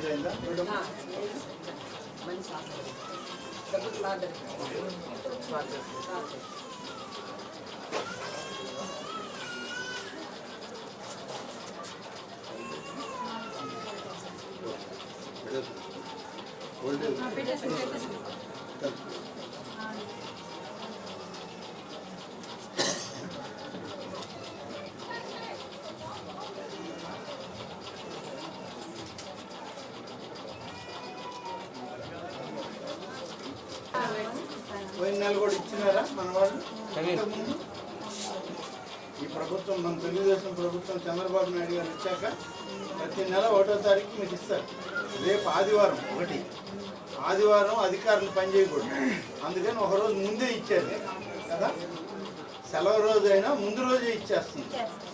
వచ్చిందా క్లియర్ అయిందా పోయిన నెల కూడా ఇచ్చినారా మన వాళ్ళు ఇంతకుముందు? ఈ ప్రభుత్వం మన తెలుగుదేశం ప్రభుత్వం చంద్రబాబు నాయుడు గారు వచ్చాక ప్రతి నెల ఒకటో తారీఖు మీకు ఇస్తారు. రేపు ఆదివారం ఒకటి. ఆదివారం అధికారులు పనిచేయకూడదు అందుకని ఒక రోజు ముందే ఇచ్చారు కదా? సెలవు రోజు అయినా ముందు రోజే ఇచ్చేస్తుంది.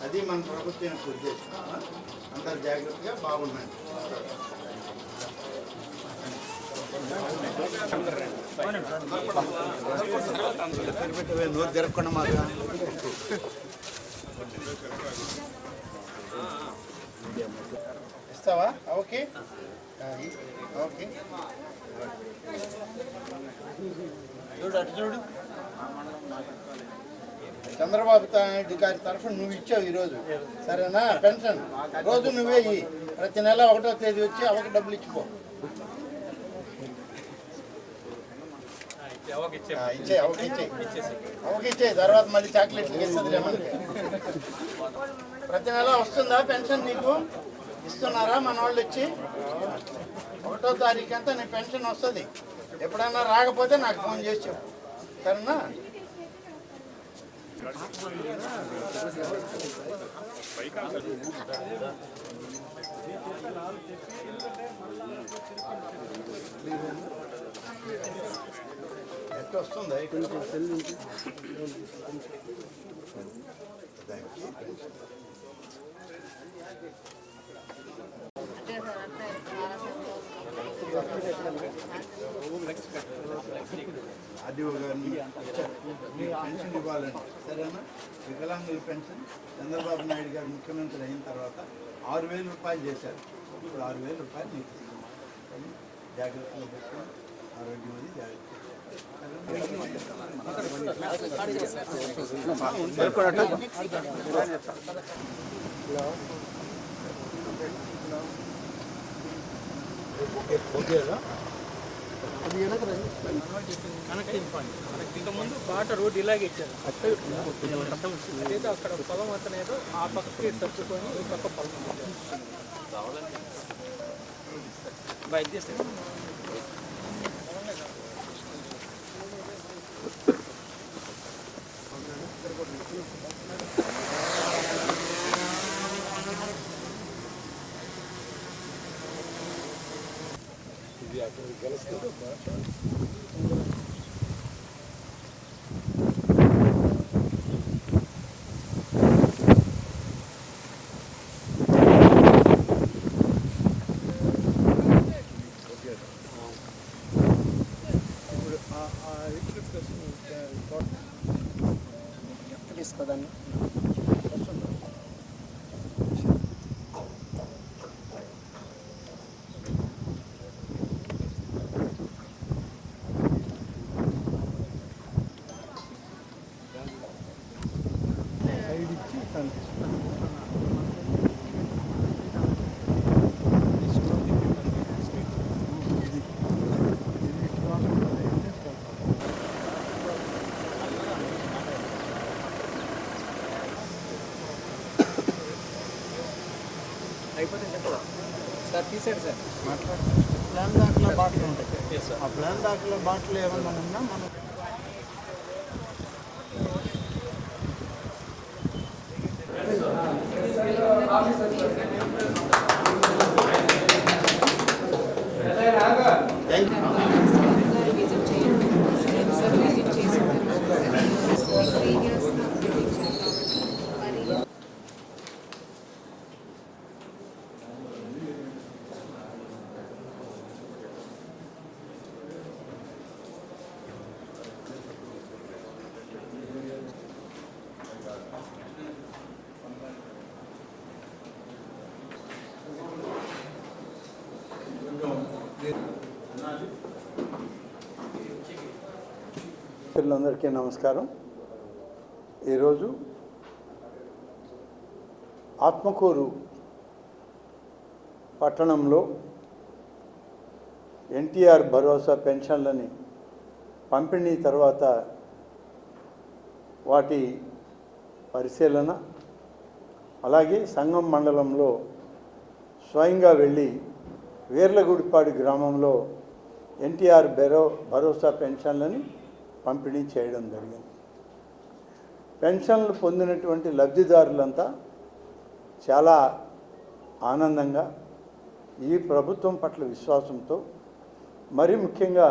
అది మన ప్రభుత్వం యొక్క ఉద్దేశం. అందరు జాగ్రత్తగా బాగున్నాయి నోరు తిరగకుండా మాకు ఇస్తావా? ఓకే. ఓకే. చూడు అటు చూడు. చంద్రబాబు నాయుడు గారి తరఫున నువ్వు ఇచ్చావు ఈరోజు. సరేనా? పెన్షన్. రోజు నువ్వే ప్రతి నెల ఒకటో తేదీ వచ్చి అవకి డబ్బులు ఇచ్చిపో. ఆ, ఇచ్చేయి అవకి ఇచ్చేయి తర్వాత మళ్ళీ చాక్లెట్లు ఇస్తుంది మనకి ప్రతి నెల వస్తుందా పెన్షన్ నీకు? ఇస్తున్నారా? మన వాళ్ళు ఇచ్చి ఒకటో తారీఖు అంతా నీ పెన్షన్ వస్తుంది. ఎప్పుడైనా రాకపోతే నాకు ఫోన్ చేసి చెప్పు. సరేనా? ఎట్లా వస్తుంది ఇక్కడ ఆర్డీఓ గారిని ఇచ్చారు. మీకు పెన్షన్ ఇవ్వాలండి. సరేనా? వికలాంగుల పెన్షన్. చంద్రబాబు నాయుడు గారు ముఖ్యమంత్రి అయిన తర్వాత ఆరు వేల రూపాయలు చేశారు. ఇప్పుడు ఆరు వేల రూపాయలు మీకు ఇస్తున్నాం. జాగ్రత్తగా ఆరోగ్యం అది జాగ్రత్త. ఓకేనా ముందు బాట రోడ్ ఇలాగే ఇచ్చారు అదేదో అక్కడ పొలం అతను ఏదో ఆ పక్కకి తప్పుకొని ఈ పక్క పొలం బయట చేస్తే తీసాడు సార్ మాట్లాడు ప్లాన్ దాంట్లో బాటిల్ ఉంటాయి ఆ ప్లాన్ దాంట్లో బాటిల్ ఏమన్నా పిల్లలందరికీ నమస్కారం. ఈరోజు ఆత్మకూరు పట్టణంలో ఎన్టీఆర్ భరోసా పెన్షన్లని పంపిణీ తర్వాత వాటి పరిశీలన అలాగే సంగం మండలంలో స్వయంగా వెళ్ళి వీర్లగుడిపాడు గ్రామంలో ఎన్టీఆర్ బెరో భరోసా పెన్షన్లని పంపిణీ చేయడం జరిగింది. పెన్షన్లు పొందినటువంటి లబ్ధిదారులంతా చాలా ఆనందంగా ఈ ప్రభుత్వం పట్ల విశ్వాసంతో మరి ముఖ్యంగా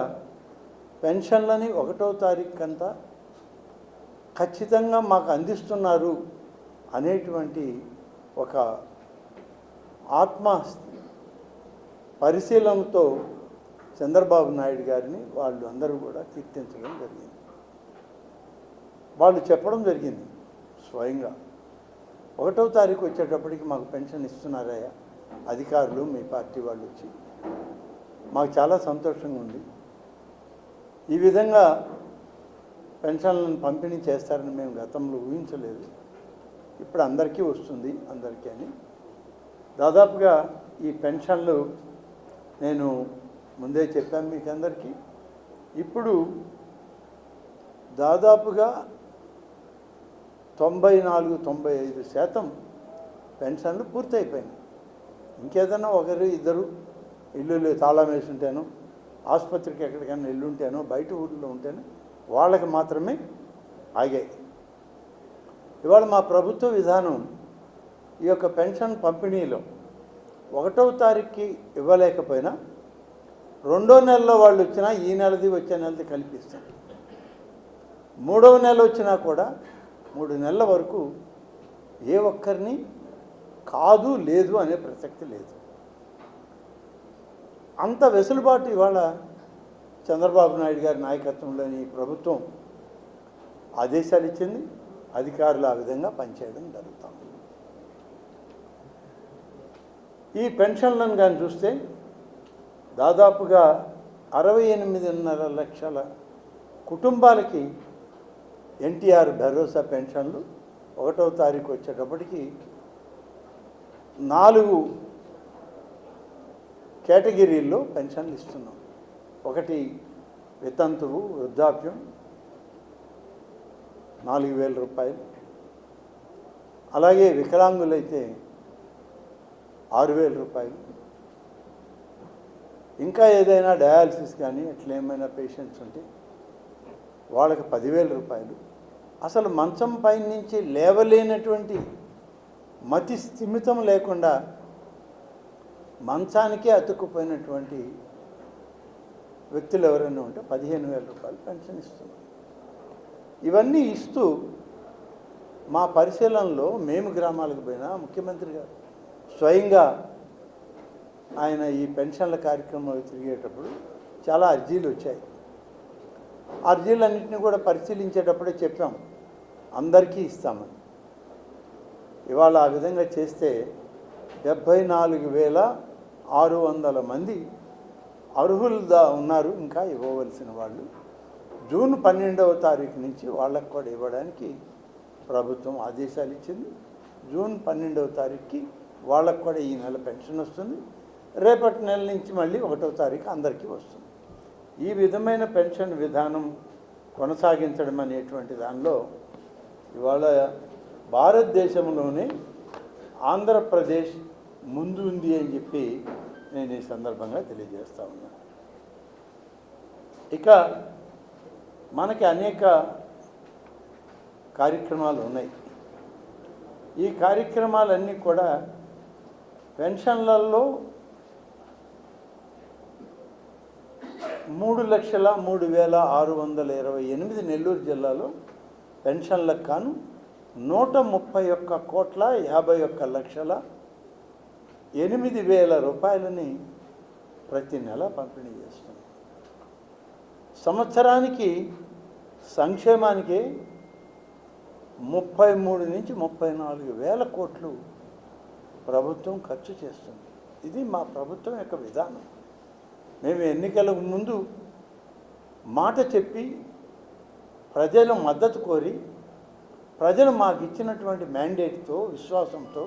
పెన్షన్లని ఒకటో తారీఖు కంతా ఖచ్చితంగా మాకు అందిస్తున్నారు అనేటువంటి ఒక ఆత్మ పరిశీలనతో చంద్రబాబు నాయుడు గారిని వాళ్ళు అందరూ కూడా కీర్తించడం జరిగింది. వాళ్ళు చెప్పడం జరిగింది స్వయంగా. ఒకటో తారీఖు వచ్చేటప్పటికి మాకు పెన్షన్ ఇస్తున్నారయ్యా అధికారులు మీ పార్టీ వాళ్ళు వచ్చి. మాకు చాలా సంతోషంగా ఉంది. ఈ విధంగా పెన్షన్లను పంపిణీ చేస్తారని మేము గతంలో ఊహించలేదు. ఇప్పుడు అందరికీ వస్తుంది అందరికీ అని. దాదాపుగా ఈ పెన్షన్లు నేను ముందే చెప్పాను మీకు అందరికీ ఇప్పుడు దాదాపుగా తొంభై నాలుగు తొంభై ఐదు శాతం పెన్షన్లు పూర్తయిపోయినాయి. ఇంకేదన్నా ఒకరు ఇద్దరు ఇల్లు తాళం వేసి ఉంటాను ఆసుపత్రికి ఎక్కడికైనా ఇల్లుంటానో బయట ఊళ్ళో ఉంటాను వాళ్ళకి మాత్రమే ఆగాయి. ఇవాళ మా ప్రభుత్వ విధానం ఈ యొక్క పెన్షన్ పంపిణీలో ఒకటవ తారీఖుకి ఇవ్వలేకపోయినా రెండో నెలలో వాళ్ళు వచ్చినా ఈ నెలది వచ్చే నెలది కల్పిస్తారు. మూడవ నెల వచ్చినా కూడా మూడు నెలల వరకు ఏ ఒక్కరిని కాదు లేదు అనే ప్రసక్తి లేదు. అంత వెసులుబాటు ఇవాళ చంద్రబాబు నాయుడు గారి నాయకత్వంలోని ఈ ప్రభుత్వం ఆదేశాలు ఇచ్చింది. అధికారులు ఆ విధంగా పనిచేయడం జరుగుతుంది. ఈ పెన్షన్లను కానీ చూస్తే దాదాపుగా అరవై ఎనిమిదిన్నర లక్షల కుటుంబాలకి ఎన్టీఆర్ భరోసా పెన్షన్లు ఒకటవ తారీఖు వచ్చేటప్పటికి నాలుగు కేటగిరీల్లో పెన్షన్లు ఇస్తున్నాం. ఒకటి వితంతువు వృద్ధాప్యం నాలుగు వేల రూపాయలు. అలాగే వికలాంగులైతే ఆరు వేల రూపాయలు. ఇంకా ఏదైనా డయాలసిస్ కానీ అట్లా ఏమైనా పేషెంట్స్ ఉంటే వాళ్ళకి పదివేల రూపాయలు. అసలు మంచం పై నుంచి లేవలేనటువంటి మతి స్థిమితం లేకుండా మంచానికే అతుక్కుపోయినటువంటి వ్యక్తులు ఎవరైనా ఉంటే పదిహేను వేల రూపాయలు పెన్షన్ ఇస్తున్నారు. ఇవన్నీ ఇస్తూ మా పరిశీలనలో మేము గ్రామాలకు పోయినా ముఖ్యమంత్రి గారు స్వయంగా ఆయన ఈ పెన్షన్ల కార్యక్రమాలు తిరిగేటప్పుడు చాలా అర్జీలు వచ్చాయి. అర్జీలన్నింటినీ కూడా పరిశీలించేటప్పుడే చెప్పాం అందరికీ ఇస్తామని. ఇవాళ ఆ విధంగా చేస్తే డెబ్భై నాలుగు వేల ఆరు వందల మంది అర్హులుగా ఉన్నారు ఇంకా ఇవ్వవలసిన వాళ్ళు. జూన్ పన్నెండవ తారీఖు నుంచి వాళ్ళకు కూడా ఇవ్వడానికి ప్రభుత్వం ఆదేశాలు ఇచ్చింది. జూన్ పన్నెండవ తారీఖుకి వాళ్ళకు కూడా ఈ నెల పెన్షన్ వస్తుంది. రేపటి నెల నుంచి మళ్ళీ ఒకటో తారీఖు అందరికీ వస్తుంది. ఈ విధమైన పెన్షన్ విధానం కొనసాగించడం అనేటువంటి దానిలో ఇవాళ భారతదేశంలోనే ఆంధ్రప్రదేశ్ ముందు ఉంది అని చెప్పి నేను ఈ సందర్భంగా తెలియజేస్తా ఉన్నాను ఇక మనకి అనేక కార్యక్రమాలు ఉన్నాయి. ఈ కార్యక్రమాలన్నీ కూడా పెన్షన్లలో మూడు లక్షల మూడు వేల ఆరు వందల ఇరవై ఎనిమిది నెల్లూరు జిల్లాలో పెన్షన్లకు కాను నూట ముప్పై ఒక్క కోట్ల యాభై ఒక్క లక్షల ఎనిమిది వేల రూపాయలని ప్రతి నెల పంపిణీ చేస్తుంది. సంవత్సరానికి సంక్షేమానికి ముప్పై మూడు నుంచి ముప్పై నాలుగు వేల కోట్లు ప్రభుత్వం ఖర్చు చేస్తుంది. ఇది మా ప్రభుత్వం యొక్క విధానం. మేము ఎన్నికలకు ముందు మాట చెప్పి ప్రజల మద్దతు కోరి ప్రజలు మాకు ఇచ్చినటువంటి మ్యాండేట్తో విశ్వాసంతో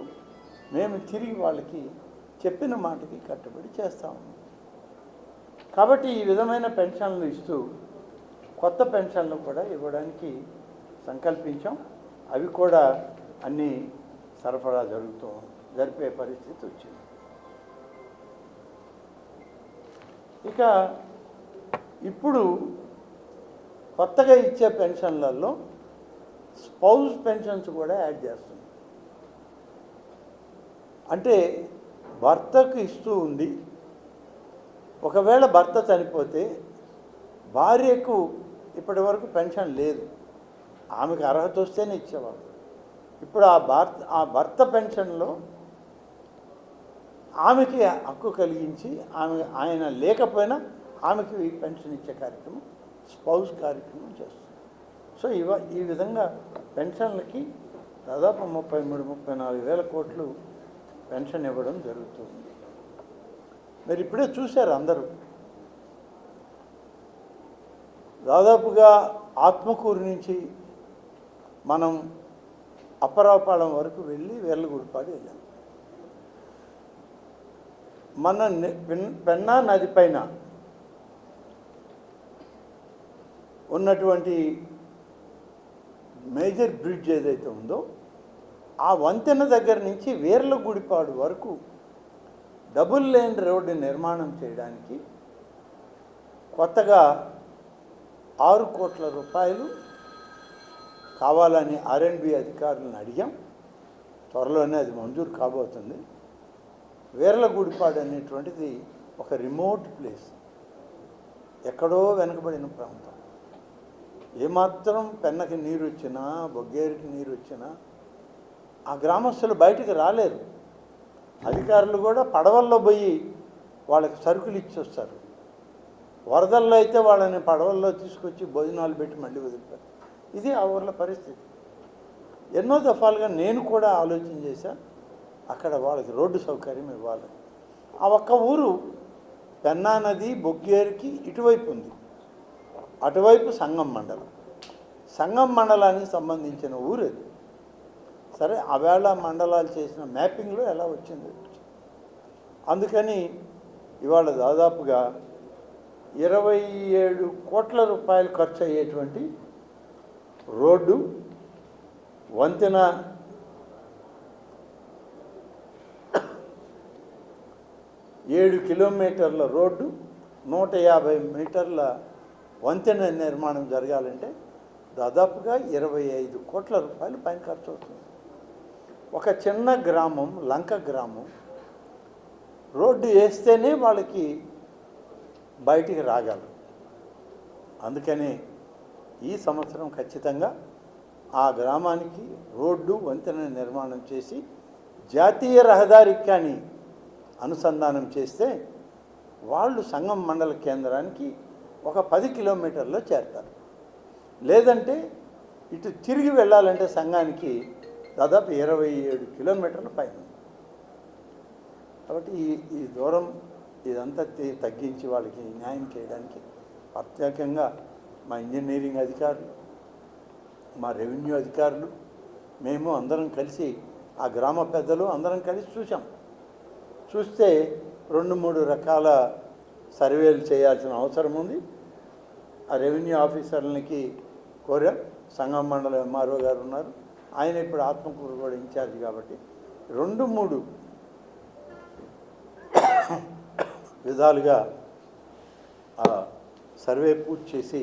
మేము తిరిగి వాళ్ళకి చెప్పిన మాటకి కట్టుబడి చేస్తాము కాబట్టి ఈ విధమైన పెన్షన్లు ఇస్తూ కొత్త పెన్షన్లు కూడా ఇవ్వడానికి సంకల్పించాం. అవి కూడా అన్నీ సరఫరా జరుగుతూ జరిపే పరిస్థితి వచ్చింది. ఇక ఇప్పుడు కొత్తగా ఇచ్చే పెన్షన్లలో స్పౌస్ పెన్షన్స్ కూడా యాడ్ చేస్తుంది. అంటే భర్తకు ఇస్తూ ఉండి ఒకవేళ భర్త చనిపోతే భార్యకు ఇప్పటి వరకు పెన్షన్ లేదు. ఆమెకు అర్హత వస్తేనే ఇచ్చేవాడు ఇప్పుడు ఆ భర్త ఆ భర్త పెన్షన్లో ఆమెకి హక్కు కలిగించి ఆమె ఆయన లేకపోయినా ఆమెకి పెన్షన్ ఇచ్చే కార్యక్రమం స్పౌస్ కార్యక్రమం చేస్తుంది. సో ఇవ ఈ విధంగా పెన్షన్లకి దాదాపు ముప్పై మూడు ముప్పై నాలుగు వేల కోట్లు పెన్షన్ ఇవ్వడం జరుగుతుంది. మీరు ఇప్పుడే చూశారు అందరూ. దాదాపుగా ఆత్మకూరు నుంచి మనం అప్పరావుపాలెం వరకు వెళ్ళి వేర్లగూడిపాడు వెళ్ళాం. మన పెన్- పెన్నా నది పైన ఉన్నటువంటి మేజర్ బ్రిడ్జ్ ఏదైతే ఉందో ఆ వంతెన దగ్గర నుంచి వేర్లగూడిపాడు వరకు డబుల్ లేన్ రోడ్డు నిర్మాణం చేయడానికి కొత్తగా ఆరు కోట్ల రూపాయలు కావాలని ఆర్ఎండ్బి అధికారులను అడిగాం. త్వరలోనే అది మంజూరు కాబోతుంది. వీర్లగూడిపాడు అనేటువంటిది ఒక రిమోట్ ప్లేస్. ఎక్కడో వెనుకబడిన ప్రాంతం. ఏమాత్రం పెన్నకి నీరు వచ్చినా బొగ్గేరికి నీరు వచ్చినా ఆ గ్రామస్తులు బయటికి రాలేరు. అధికారులు కూడా పడవల్లో పోయి వాళ్ళకి సరుకులు ఇచ్చి వస్తారు వరదల్లో అయితే వాళ్ళని పడవల్లో తీసుకొచ్చి భోజనాలు పెట్టి మళ్ళీ వదిలిపారు ఇది ఆ ఊర్ల పరిస్థితి. ఎన్నో దఫాలుగా నేను కూడా ఆలోచన చేశా. అక్కడ వాళ్ళకి రోడ్డు సౌకర్యం ఇవ్వాలి. ఆ ఒక్క ఊరు పెన్నా నది బొగ్గేరికి ఇటువైపు ఉంది. అటువైపు సంగం మండలం. సంగం మండలానికి సంబంధించిన ఊరు అది. సరే ఆవేళ మండలాలు చేసిన మ్యాపింగ్లో ఎలా వచ్చింది? అందుకని ఇవాళ దాదాపుగా ఇరవై ఏడు కోట్ల రూపాయలు ఖర్చు అయ్యేటువంటి రోడ్డు వంతెన ఏడు కిలోమీటర్ల రోడ్డు నూట యాభై మీటర్ల వంతెన నిర్మాణం జరగాలంటే దాదాపుగా ఇరవై ఐదు కోట్ల రూపాయలు పైన ఖర్చు అవుతుంది. ఒక చిన్న గ్రామం లంక గ్రామం రోడ్డు వేస్తేనే వాళ్ళకి బయటికి రాగలరు. అందుకని ఈ సంవత్సరం ఖచ్చితంగా ఆ గ్రామానికి రోడ్డు వంతెన నిర్మాణం చేసి జాతీయ రహదారికి కానీ అనుసంధానం చేస్తే వాళ్ళు సంగం మండల కేంద్రానికి ఒక పది కిలోమీటర్లో చేరతారు. లేదంటే ఇటు తిరిగి వెళ్ళాలంటే సంఘానికి దాదాపు ఇరవై ఏడు కిలోమీటర్ల పైన కాబట్టి ఈ ఈ దూరం ఇదంతా తగ్గించి వాళ్ళకి న్యాయం చేయడానికి ప్రత్యేకంగా మా ఇంజనీరింగ్ అధికారులు మా రెవెన్యూ అధికారులు మేము అందరం కలిసి ఆ గ్రామ పెద్దలు అందరం కలిసి చూసాం చూస్తే రెండు మూడు రకాల సర్వేలు చేయాల్సిన అవసరం ఉంది. ఆ రెవెన్యూ ఆఫీసర్లకి కోరాం. సంఘం మండల ఎంఆర్ఓ గారు ఉన్నారు. ఆయన ఇప్పుడు ఆత్మకూరు కూడా ఇన్ఛార్జ్ కాబట్టి రెండు మూడు విధాలుగా ఆ సర్వే పూర్తి చేసి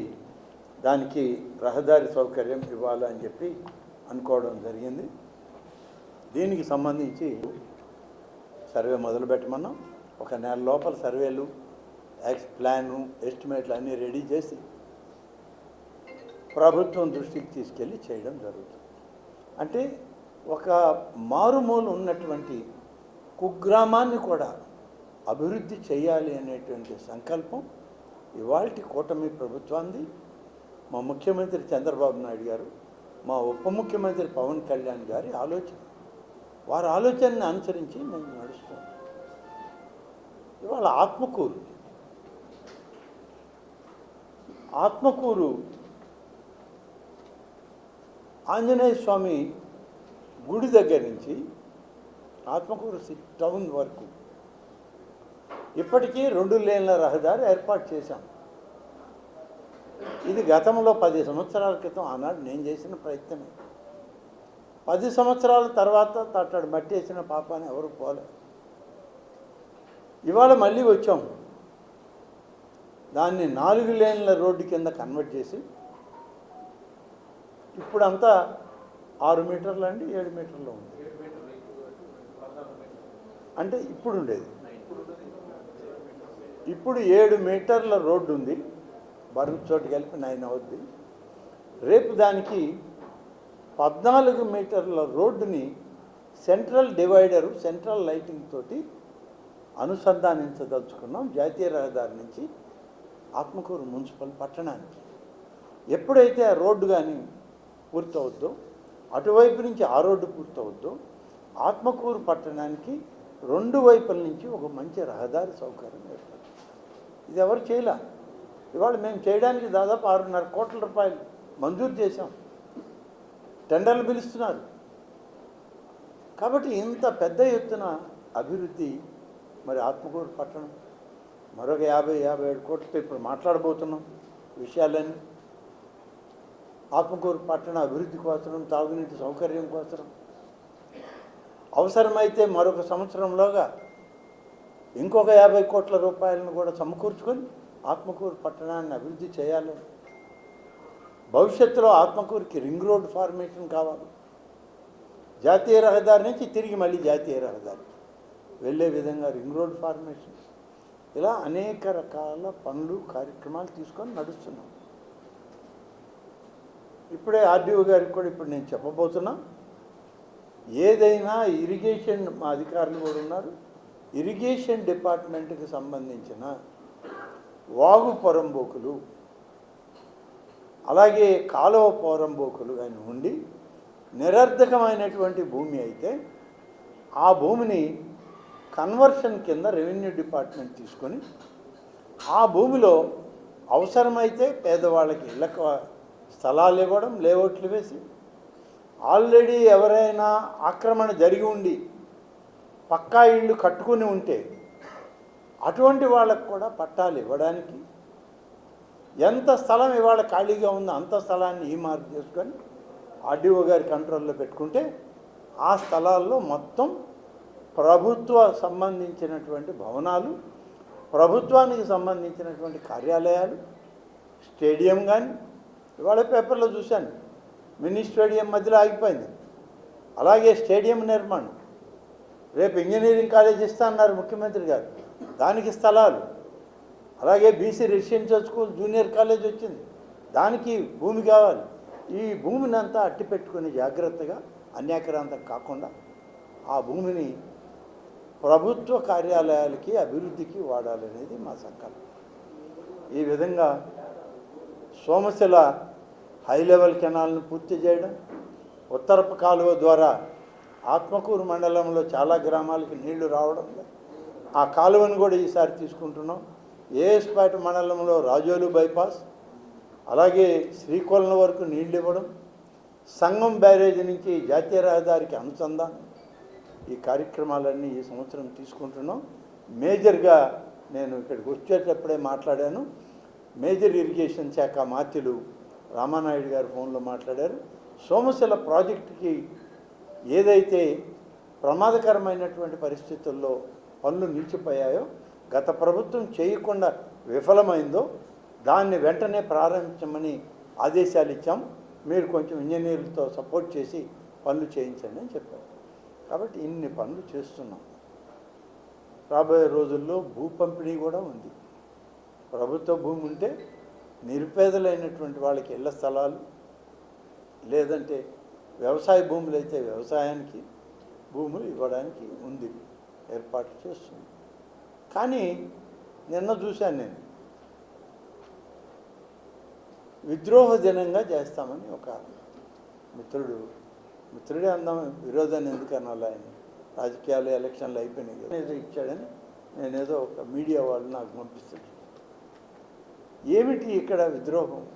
దానికి రహదారి సౌకర్యం ఇవ్వాలని చెప్పి అనుకోవడం జరిగింది. దీనికి సంబంధించి సర్వే మొదలు పెట్టమన్నాం ఒక నెల లోపల సర్వేలు యాక్స్ ప్లాను ఎస్టిమేట్లు అన్నీ రెడీ చేసి ప్రభుత్వం దృష్టికి తీసుకెళ్ళి చేయడం జరుగుతుంది. అంటే ఒక మారుమూలు ఉన్నటువంటి కుగ్రామాన్ని కూడా అభివృద్ధి చేయాలి అనేటువంటి సంకల్పం ఇవాళ కూటమి ప్రభుత్వాన్ని మా ముఖ్యమంత్రి చంద్రబాబు నాయుడు గారు మా ఉప ముఖ్యమంత్రి పవన్ కళ్యాణ్ గారి ఆలోచన. వారి ఆలోచనని అనుసరించి మేము నడుస్తాం. ఇవాళ ఆత్మకూరు. ఆత్మకూరు. ఆంజనేయ స్వామి గుడి దగ్గర నుంచి ఆత్మకూరు టౌన్ వరకు ఇప్పటికీ రెండు లేన్ల రహదారి ఏర్పాటు చేశాం. ఇది గతంలో పది సంవత్సరాల క్రితం ఆనాడు నేను చేసిన ప్రయత్నమే. పది సంవత్సరాల తర్వాత తట్టడు మట్టి వేసిన పాపాన్ని ఎవరు పోలే. ఇవాళ మళ్ళీ వచ్చాం. దాన్ని నాలుగు లేన్ల రోడ్డు కింద కన్వర్ట్ చేసి ఇప్పుడంతా ఆరు మీటర్లు అండి ఏడు మీటర్లు ఉంది. అంటే ఇప్పుడు ఉండేది. ఇప్పుడు ఏడు మీటర్ల రోడ్డు ఉంది. బరువు చోటు కలిపి నైన్ అవుద్ది. రేపు దానికి పద్నాలుగు మీటర్ల రోడ్డుని సెంట్రల్ డివైడరు సెంట్రల్ లైటింగ్ తోటి అనుసంధానించదలుచుకున్నాం. జాతీయ రహదారి నుంచి ఆత్మకూరు మున్సిపల్ పట్టణానికి. ఎప్పుడైతే ఆ రోడ్డు కానీ పూర్తవుద్దో అటువైపు నుంచి ఆ రోడ్డు పూర్తవుద్దో ఆత్మకూరు పట్టణానికి రెండు వైపుల నుంచి ఒక మంచి రహదారి సౌకర్యం ఏర్పడుతుంది. ఇది ఎవరు చేయలే? ఇవాళ మేము చేయడానికి దాదాపు ఆరున్నర కోట్ల రూపాయలు మంజూరు చేశాం. టెండర్లు పిలుస్తున్నారు. కాబట్టి ఇంత పెద్ద ఎత్తున అభివృద్ధి మరి ఆత్మకూరు పట్టణం మరొక యాభై యాభై ఏడు కోట్లతో ఇప్పుడు మాట్లాడబోతున్నాం విషయాలన్నీ. ఆత్మకూరు పట్టణ అభివృద్ధి కోసం తాగునీటి సౌకర్యం కోసం అవసరమైతే మరొక సంవత్సరంలోగా ఇంకొక యాభై కోట్ల రూపాయలను కూడా సమకూర్చుకొని ఆత్మకూరు పట్టణాన్ని అభివృద్ధి చేయాలని భవిష్యత్తులో ఆత్మకూరికి రింగ్ రోడ్ ఫార్మేషన్ కావాలి. జాతీయ రహదారి నుంచి తిరిగి మళ్ళీ జాతీయ రహదారి వెళ్ళే విధంగా రింగ్ రోడ్ ఫార్మేషన్. ఇలా అనేక రకాల పనులు కార్యక్రమాలు తీసుకొని నడుస్తున్నాం. ఇప్పుడే ఆర్డీఓ గారికి కూడా ఇప్పుడు నేను చెప్పబోతున్నా. ఏదైనా ఇరిగేషన్ మా అధికారులు కూడా ఉన్నారు. ఇరిగేషన్ డిపార్ట్మెంట్కి సంబంధించిన వాగు పొరంబోకులు అలాగే కాలువ పోరంబోకులు కానీ ఉండి నిరర్ధకమైనటువంటి భూమి అయితే ఆ భూమిని కన్వర్షన్ కింద రెవెన్యూ డిపార్ట్మెంట్ తీసుకొని ఆ భూమిలో అవసరమైతే పేదవాళ్ళకి ఇళ్ళకు స్థలాలు ఇవ్వడం లేఅవుట్లు వేసి ఆల్రెడీ ఎవరైనా ఆక్రమణ జరిగి ఉండి పక్కా ఇళ్ళు కట్టుకుని ఉంటే అటువంటి వాళ్ళకు కూడా పట్టాలు ఇవ్వడానికి ఎంత స్థలం ఇవాళ ఖాళీగా ఉందో అంత స్థలాన్ని ఈ మార్క్ చేసుకొని ఆర్డీఓ గారి కంట్రోల్లో పెట్టుకుంటే ఆ స్థలాల్లో మొత్తం ప్రభుత్వ సంబంధించినటువంటి భవనాలు ప్రభుత్వానికి సంబంధించినటువంటి కార్యాలయాలు స్టేడియం కానీ ఇవాళ పేపర్లో చూశాను మినీ స్టేడియం మధ్యలో ఆగిపోయింది. అలాగే స్టేడియం నిర్మాణం. రేపు ఇంజనీరింగ్ కాలేజ్ ఇస్తా అన్నారు ముఖ్యమంత్రి గారు. దానికి స్థలాలు. అలాగే BC residential school junior college వచ్చింది. దానికి భూమి కావాలి. ఈ భూమిని అంతా అట్టి పెట్టుకుని జాగ్రత్తగా అన్యాక్రాంతం కాకుండా ఆ భూమిని ప్రభుత్వ కార్యాలయాలకి అభివృద్ధికి వాడాలనేది మా సంకల్పం. ఈ విధంగా సోమశిల హై లెవెల్ కెనాల్ను పూర్తి చేయడం ఉత్తరపు కాలువ ద్వారా ఆత్మకూరు మండలంలో చాలా గ్రామాలకి నీళ్ళు రావడం ఆ కాలువను కూడా ఈసారి తీసుకుంటున్నాం. ఏఎస్పేట మండలంలో రాజోలు బైపాస్ అలాగే శ్రీకొల్లం వరకు నీళ్ళు ఇవ్వడం సంగం బ్యారేజ్ నుంచి జాతీయ రహదారికి అనుసంధానం. ఈ కార్యక్రమాలన్నీ ఈ సంవత్సరం తీసుకుంటున్నాం. మేజర్గా నేను ఇక్కడికి వచ్చేటప్పుడే మాట్లాడాను. మేజర్ ఇరిగేషన్ శాఖ మాత్యులు రామానాయుడు గారు ఫోన్లో మాట్లాడారు. సోమశిల ప్రాజెక్టుకి ఏదైతే ప్రమాదకరమైనటువంటి పరిస్థితుల్లో పనులు నిలిచిపోయాయో గత ప్రభుత్వం చేయకుండా విఫలమైందో దాన్ని వెంటనే ప్రారంభించమని ఆదేశాలు ఇచ్చాం. మీరు కొంచెం ఇంజనీర్లతో సపోర్ట్ చేసి పనులు చేయించండి అని చెప్పారు. కాబట్టి ఇన్ని పనులు చేస్తున్నాం. రాబోయే రోజుల్లో భూ పంపిణీ కూడా ఉంది. ప్రభుత్వ భూమి ఉంటే నిరుపేదలైనటువంటి వాళ్ళకి ఇళ్ళ స్థలాలు లేదంటే వ్యవసాయ భూములు అయితే వ్యవసాయానికి భూములు ఇవ్వడానికి ఉంది. ఏర్పాటు చేస్తుంది కానీ నిన్న చూశాను నేను. విద్రోహ దినంగా చేస్తామని ఒక మిత్రుడు మిత్రుడే అందాం విరోధాన్ని ఎందుకన్నా ఆయన? రాజకీయాలు ఎలక్షన్లు అయిపోయినాయి కదా. ఏదో ఇచ్చాడని నేనేదో ఒక మీడియా వాళ్ళు నాకు పంపిస్తాడు ఏమిటి ఇక్కడ విద్రోహం?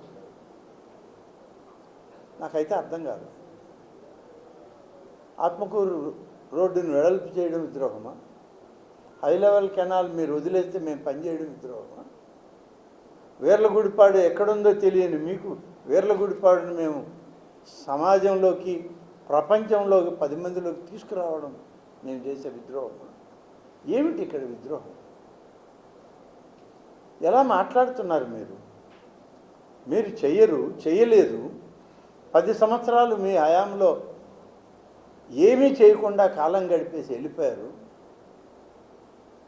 నాకైతే అర్థం కాదు. ఆత్మకూరు రోడ్డును వెడల్పు చేయడం విద్రోహమా? హై లెవెల్ కెనాల్ మీరు వదిలేస్తే మేము పనిచేయడం విద్రోహమా? వీర్లగుడిపాడు ఎక్కడుందో తెలియని మీకు వీర్లగుడిపాడును మేము సమాజంలోకి ప్రపంచంలోకి పది మందిలోకి తీసుకురావడం మేము చేసే విద్రోహమా? ఏమిటి ఇక్కడ విద్రోహం? ఎలా మాట్లాడుతున్నారు మీరు? మీరు చెయ్యరు చేయలేదు పది సంవత్సరాలు మీ హయాంలో ఏమీ చేయకుండా కాలం గడిపేసి వెళ్ళిపోయారు.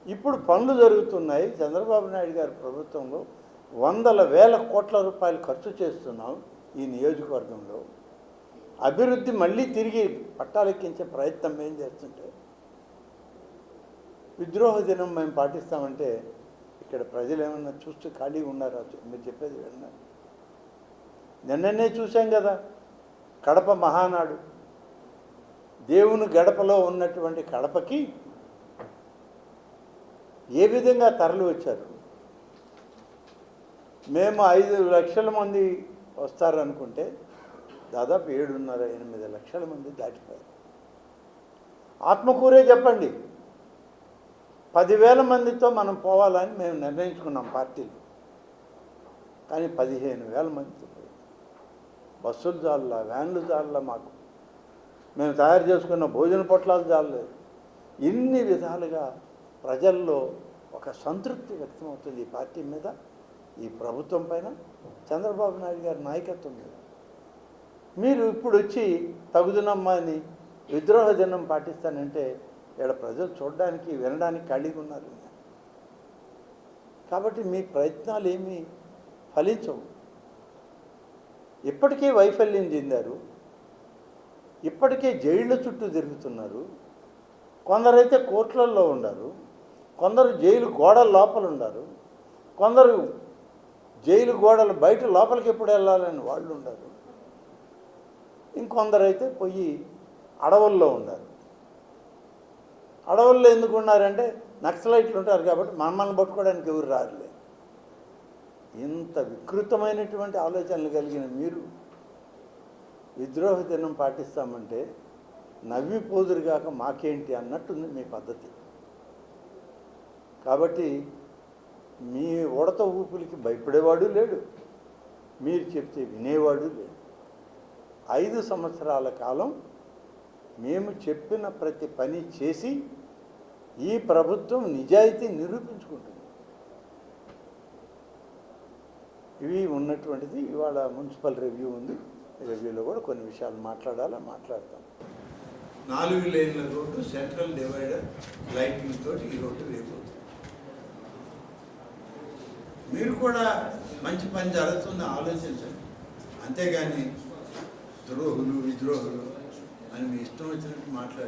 ఇప్పుడు పనులు జరుగుతున్నాయి. చంద్రబాబు నాయుడు గారి ప్రభుత్వంలో వందల వేల కోట్ల రూపాయలు ఖర్చు చేస్తున్నాం ఈ నియోజకవర్గంలో. అభివృద్ధి మళ్ళీ తిరిగి పట్టాలెక్కించే ప్రయత్నం ఏం చేస్తుంటే విద్రోహ దినం మేము పాటిస్తామంటే ఇక్కడ ప్రజలు ఏమన్నా చూస్తూ ఖాళీగా ఉన్నారా? మీరు చెప్పేది విన్నారు నిన్ననే చూసాం కదా కడప మహానాడు. దేవుని గడపలో ఉన్నటువంటి కడపకి ఏ విధంగా తరలి వచ్చారు? మేము ఐదు లక్షల మంది వస్తారనుకుంటే దాదాపు ఏడున్నర ఎనిమిది లక్షల మంది దాటిపోయారు. ఆత్మకూరే చెప్పండి. పదివేల మందితో మనం పోవాలని మేము నిర్ణయించుకున్నాం పార్టీలు. కానీ పదిహేను వేల మందితో బస్సులు జాల్లా వ్యాన్లు జాల్లా మాకు. మేము తయారు చేసుకున్న భోజన పొట్లాలు చాలలేదు ఇన్ని విధాలుగా ప్రజల్లో ఒక సంతృప్తి వ్యక్తమవుతుంది ఈ పార్టీ మీద ఈ ప్రభుత్వం పైన చంద్రబాబు నాయుడు గారి నాయకత్వం మీద. మీరు ఇప్పుడు వచ్చి తగుదునమ్మా అని విద్రోహ దినం పాటిస్తానంటే ఇక్కడ ప్రజలు చూడడానికి వినడానికి ఖాళీగా ఉన్నారు కాబట్టి మీ ప్రయత్నాలు ఏమీ ఫలించవు. ఇప్పటికే వైఫల్యం చెందారు. ఇప్పటికే జైళ్ళ చుట్టూ తిరుగుతున్నారు. కొందరైతే కోర్టులలో ఉన్నారు. కొందరు జైలు గోడల లోపల ఉన్నారు కొందరు జైలు గోడలు బయట లోపలికి ఎప్పుడు వెళ్ళాలని వాళ్ళు ఉండరు. ఇంకొందరైతే పోయి అడవుల్లో ఉన్నారు అడవుల్లో ఎందుకు ఉన్నారంటే నక్సలైట్లు ఉంటారు కాబట్టి మమ్మల్ని పట్టుకోవడానికి ఎవరు రారులే. ఇంత వికృతమైనటువంటి ఆలోచనలు కలిగిన మీరు విద్రోహ దినం పాటిస్తామంటే నవ్వి కాక మాకేంటి అన్నట్టుంది మీ పద్ధతి. కాబట్టి మీ ఉడత ఊపులకి భయపడేవాడు లేడు. మీరు చెప్తే వినేవాడు లేడు. ఐదు సంవత్సరాల కాలం మేము చెప్పిన ప్రతి పని చేసి ఈ ప్రభుత్వం నిజాయితీ నిరూపించుకుంటుంది. ఇవి ఉన్నటువంటిది ఇవాళ మున్సిపల్ రివ్యూ ఉంది. రివ్యూలో కూడా కొన్ని విషయాలు మాట్లాడాలా మాట్లాడతాం. నాలుగు లేన్ల రోడ్డు సెంట్రల్ డివైడర్ లైటింగ్ తోటి ఈ రోడ్డు రేపు మీరు కూడా మంచి పని జరుగుతుందని ఆలోచించండి. అంతేగాని ద్రోహులు విద్రోహులు అని మీ ఇష్టం వచ్చినట్టు మాట్లాడారు